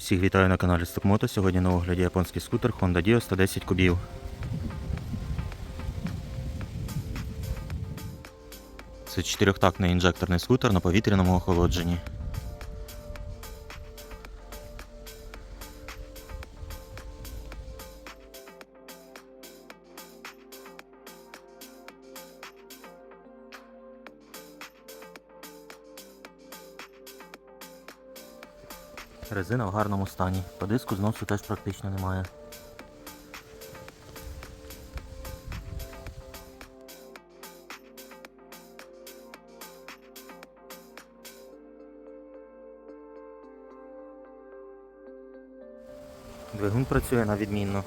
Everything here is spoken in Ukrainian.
Всіх вітаю на каналі Стокмото. Сьогодні на огляді японський скутер Honda Dio 110 кубів. Це чотирьохтактний інжекторний скутер на повітряному охолодженні. Резина в гарному стані. По диску зносу теж практично немає. Двигун працює на відмінно.